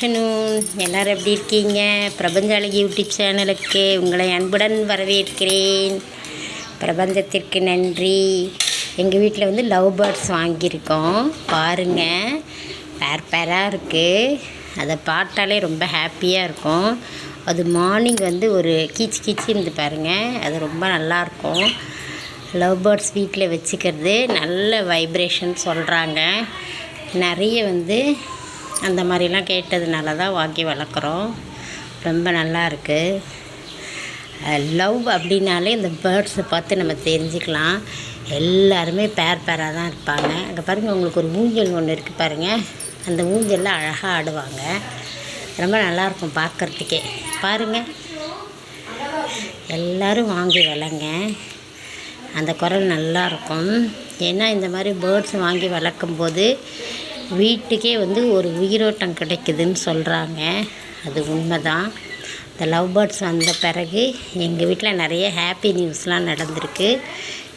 Afternoon. எல்லோரும் எப்படி இருக்கீங்க? பிரபஞ்ச யூடியூப் சேனலுக்கு உங்களை அன்புடன் வரவேற்கிறேன். பிரபஞ்சத்திற்கு நன்றி. எங்கள் வீட்டில் வந்து லவ் பேர்ட்ஸ் வாங்கியிருக்கோம். பாருங்கள் பேர் பேராக இருக்குது அதை பார்த்தாலே ரொம்ப ஹாப்பியாக இருக்கும். அது மார்னிங் வந்து ஒரு கீச்சு கீச்சு இருந்து பாருங்கள் அது ரொம்ப நல்லாயிருக்கும் லவ் பேர்ட்ஸ் வீட்டில் வச்சுக்கிறது நல்ல வைப்ரேஷன் சொல்கிறாங்க நிறைய வந்து அந்த மாதிரிலாம் கேட்டதுனால தான் வாங்கி வளர்க்குறோம். ரொம்ப நல்லா இருக்குது லவ் அப்படின்னாலே இந்த பேர்ட்ஸை பார்த்து நம்ம தெரிஞ்சுக்கலாம். எல்லாருமே பேர் பேராக தான் இருப்பாங்க. அங்கே பாருங்கள் உங்களுக்கு ஒரு ஊஞ்சல் ஒன்று இருக்குது பாருங்கள் அந்த ஊஞ்சலில் அழகாக ஆடுவாங்க. ரொம்ப நல்லாயிருக்கும் பார்க்குறதுக்கே. பாருங்கள் எல்லோரும் வாங்கி வளங்க. அந்த குரல் நல்லாயிருக்கும் ஏன்னா இந்த மாதிரி பேர்ட்ஸ் வாங்கி வளர்க்கும்போது வீட்டுக்கே வந்து ஒரு உயிரோட்டம் கிடைக்குதுன்னு சொல்கிறாங்க அது உண்மை தான் இந்த லவ் பேர்ட்ஸ் வந்த பிறகு எங்கள் வீட்டில் நிறைய ஹாப்பி நியூஸ்லாம் நடந்திருக்கு.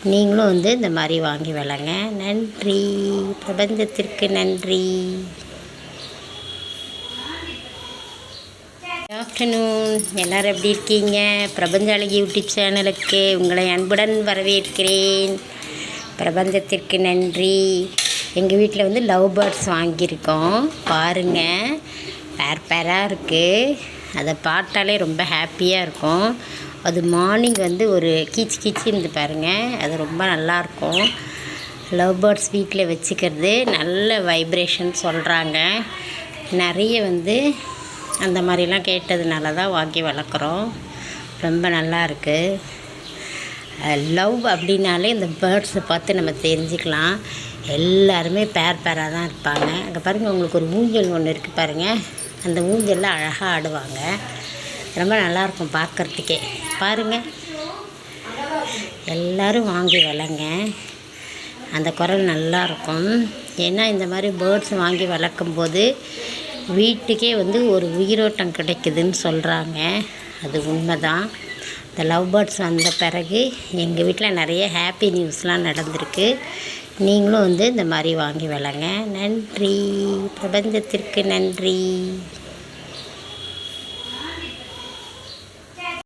நீங்களும் வந்து இந்த மாதிரி வாங்கி வளங்க. நன்றி. பிரபஞ்சத்திற்கு நன்றி. ஆஃப்டர்நூன் எல்லோரும் எப்படி இருக்கீங்க? பிரபஞ்ச அழகி யூடியூப் சேனலுக்கு உங்களை அன்புடன் வரவேற்கிறேன். பிரபஞ்சத்திற்கு நன்றி. எங்கள் வீட்டில் வந்து லவ் பேர்ட்ஸ் வாங்கியிருக்கோம். பாருங்கள் பேர் பேராக இருக்குது அதை பார்த்தாலே ரொம்ப ஹாப்பியாக இருக்கும். அது மார்னிங் வந்து ஒரு கீச்சு கீச்சு இருந்து பாருங்கள் அது ரொம்ப நல்லாயிருக்கும் லவ் பேர்ட்ஸ் வீட்டில் வச்சுக்கிறது நல்ல வைப்ரேஷன் சொல்கிறாங்க நிறைய வந்து அந்த மாதிரிலாம் கேட்டதுனால தான் வாங்கி வளர்க்குறோம். ரொம்ப நல்லா இருக்குது லவ் அப்படின்னாலே இந்த பேர்ட்ஸை பார்த்து நம்ம தெரிஞ்சுக்கலாம். எல்லாருமே பேர் பேராக தான் இருப்பாங்க. அங்கே பாருங்கள் உங்களுக்கு ஒரு ஊஞ்சல் ஒன்று இருக்குது பாருங்கள் அந்த ஊஞ்சலில் அழகாக ஆடுவாங்க. ரொம்ப நல்லாயிருக்கும் பார்க்குறதுக்கே. பாருங்கள் எல்லோரும் வாங்கி வளங்க. அந்த குரல் நல்லாயிருக்கும் ஏன்னா இந்த மாதிரி பேர்ட்ஸ் வாங்கி வளர்க்கும்போது வீட்டுக்கே வந்து ஒரு உயிரோட்டம் கிடைக்குதுன்னு சொல்கிறாங்க அது உண்மை தான் இந்த லவ் பேர்ட்ஸ் வந்த பிறகு எங்கள் வீட்டில் நிறைய ஹாப்பி நியூஸ்லாம் நடந்திருக்கு. நீங்களும் வந்து இந்த மாதிரி வாங்கி வளங்க. நன்றி. பிரபஞ்சத்திற்கு நன்றி.